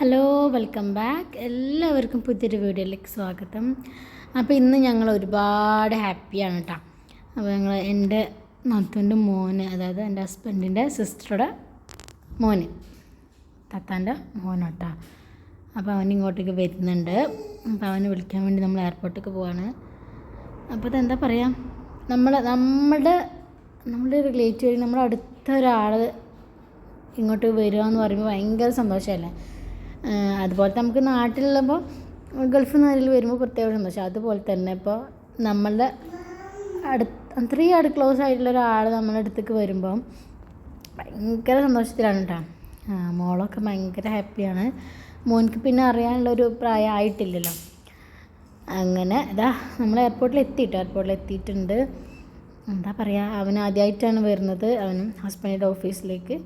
Hello welcome back എല്ലാവർക്കും പുതിയൊരു വീഡിയോയിലേക്ക് സ്വാഗതം. അപ്പോൾ ഇന്ന് ഞങ്ങൾ ഒരുപാട് ഹാപ്പിയാണ് കേട്ടോ. അപ്പോൾ ഞങ്ങൾ എന്റെ നാത്തൂന്റെ മോന് അതായത് എന്റെ ഹസ്ബൻഡിന്റെ സിസ്റ്ററുടെ മോന് തത്താന്റെ മോനോട്ടാ അപ്പോൾ അവൻ ഇങ്ങോട്ടേക്ക് വരുന്നുണ്ട്. അപ്പോൾ അവനെ വിളിക്കാൻ വേണ്ടി നമ്മൾ എയർപോർട്ടിലേക്ക് പോവാണ്. അപ്പോൾ അതെന്താ പറയുക നമ്മൾ നമ്മുടെ നമ്മുടെ റിലേറ്റീവ് നമ്മുടെ അടുത്ത ഒരാൾ ഇങ്ങോട്ട് വരിക എന്ന് പറയുമ്പോൾ ഭയങ്കര സന്തോഷമല്ലേ? അതുപോലെ നമുക്ക് നാട്ടിലുള്ളപ്പോൾ ഗൾഫിൽ നിന്ന് ആരെങ്കിലും വരുമ്പോൾ പ്രത്യേക സന്തോഷം. അതുപോലെ തന്നെ ഇപ്പോൾ നമ്മളുടെ അടുത്ത് അത്രയും അടുത്ത് ക്ലോസ് ആയിട്ടുള്ള ഒരാൾ നമ്മുടെ അടുത്തേക്ക് വരുമ്പോൾ ഭയങ്കര സന്തോഷത്തിലാണ് കേട്ടോ മോളൊക്കെ ഭയങ്കര ഹാപ്പിയാണ് മോനിക്ക് പിന്നെ അറിയാനുള്ള ഒരു പ്രായം ആയിട്ടില്ലല്ലോ. അങ്ങനെ ഇതാ നമ്മൾ എയർപോർട്ടിൽ എത്തിയിട്ടോ എയർപോർട്ടിൽ എത്തിയിട്ടുണ്ട്. എന്താ പറയുക അവൻ ആദ്യമായിട്ടാണ് വരുന്നത്. അവനും ഹസ്ബൻഡിന്റെ ഓഫീസിലേക്ക്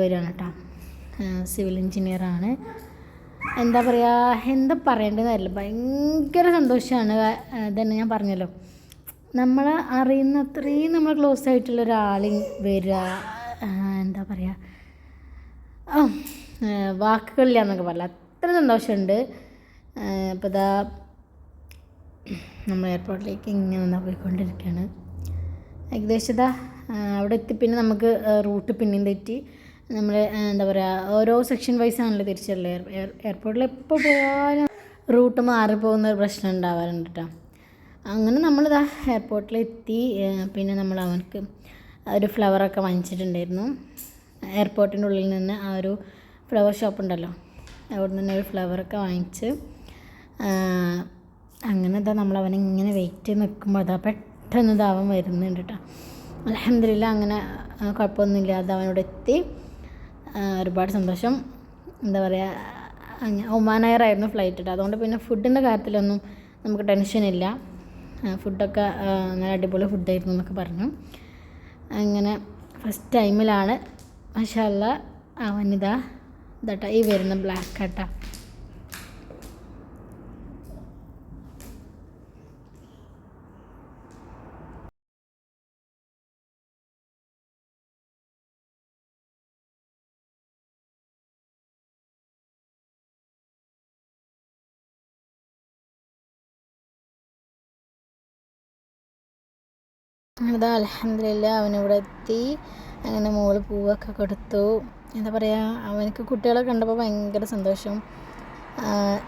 വരികയാണ് കേട്ടോ സിവിൽ എഞ്ചിനീയറാണ് എന്താ പറയുക എന്താ പറയേണ്ടതെന്നറിയില്ല ഭയങ്കര സന്തോഷമാണ്. ഇതന്നെ ഞാൻ പറഞ്ഞല്ലോ. നമ്മൾ അറിയുന്ന അത്രയും നമ്മൾ ക്ലോസ് ആയിട്ടുള്ള ഒരാൾ വരിക എന്താ പറയുക വാക്കുകളില്ല എന്നൊക്കെ പറയാം അത്ര സന്തോഷമുണ്ട്. അപ്പോൾ ഇതാ നമ്മൾ എയർപോർട്ടിലേക്ക് ഇങ്ങനെ പോയിക്കൊണ്ടിരിക്കുകയാണ് ഏകദേശം ഇതാ അവിടെ എത്തി. പിന്നെ നമുക്ക് റൂട്ട് പിന്നെയും തെറ്റി നമ്മൾ എന്താ പറയുക ഓരോ സെക്ഷൻ വൈസ് ആണല്ലോ തിരിച്ചല്ലേ എയർപോർട്ടിൽ എപ്പോൾ പോയാലും റൂട്ട് മാറിപ്പോകുന്ന ഒരു പ്രശ്നം ഉണ്ടാവാറുണ്ട് കേട്ടോ അങ്ങനെ നമ്മളിതാ എയർപോർട്ടിലെത്തി പിന്നെ നമ്മൾ അവനക്ക് ഒരു ഫ്ലവറൊക്കെ വാങ്ങിച്ചിട്ടുണ്ടായിരുന്നു. എയർപോർട്ടിന്റെ ഉള്ളിൽ നിന്ന് ആ ഒരു ഫ്ലവർ ഷോപ്പ് ഉണ്ടല്ലോ. അവിടെ നിന്ന് ഒരു ഫ്ലവറൊക്കെ വാങ്ങിച്ച് അങ്ങനെ ഇതാ നമ്മൾ അവനെ ഇങ്ങനെ വെയിറ്റ് നിൽക്കുമ്പോൾ അതാ പെട്ടെന്ന് ഇതാവൻ വരുന്നുണ്ട് കേട്ടോ അലഹമില്ല അങ്ങനെ കുഴപ്പമൊന്നുമില്ലാതെ അവനോട് എത്തി. ഒരുപാട് സന്തോഷം. എന്താ പറയുക എയർ ആയിരുന്നു ഫ്ലൈറ്റ് കേട്ടോ അതുകൊണ്ട് പിന്നെ ഫുഡിന്റെ കാര്യത്തിലൊന്നും നമുക്ക് ടെൻഷനില്ല ഫുഡൊക്കെ നല്ല അടിപൊളി ഫുഡായിരുന്നു എന്നൊക്കെ പറഞ്ഞു. അങ്ങനെ ഫസ്റ്റ് ടൈമിലാണ് മഷാല്ല വനിത ഇതാട്ടാ ഈ വരുന്ന ബ്ലാക്ക് കേട്ടോ അതാ അലഹമില്ല അവനിവിടെ എത്തി അങ്ങനെ മോൾ പൂവൊക്കെ കൊടുത്തു. എന്താ പറയുക അവനക്ക് കുട്ടികളെ കണ്ടപ്പോൾ ഭയങ്കര സന്തോഷം.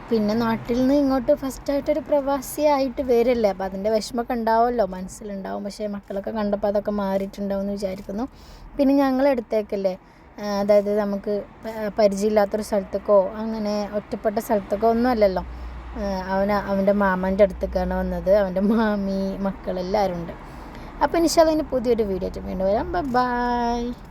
പിന്നെ നാട്ടിൽ നിന്ന് ഇങ്ങോട്ട് ഫസ്റ്റായിട്ടൊരു പ്രവാസിയായിട്ട് വരില്ലേ. അപ്പോൾ അതിന്റെ വിഷമമൊക്കെ ഉണ്ടാവുമല്ലോ മനസ്സിലുണ്ടാവും. പക്ഷേ മക്കളൊക്കെ കണ്ടപ്പോൾ അതൊക്കെ മാറിയിട്ടുണ്ടാവും എന്ന് വിചാരിക്കുന്നു. പിന്നെ ഞങ്ങൾ എടുത്തേക്കല്ലേ അതായത് നമുക്ക് പരിചയമില്ലാത്തൊരു സ്ഥലത്തേക്കോ അങ്ങനെ ഒറ്റപ്പെട്ട സ്ഥലത്തേക്കോ ഒന്നും അല്ലല്ലോ അവൻ അവന്റെ മാമന്റെ അടുത്തേക്കാണ് വന്നത്. അവന്റെ മാമി മക്കളെല്ലാവരും ഉണ്ട് അപ്പോൾ ഇൻഷാല്ല പുതിയൊരു വീഡിയോ ആയിട്ട് വീണ്ടും വരാം. ബൈ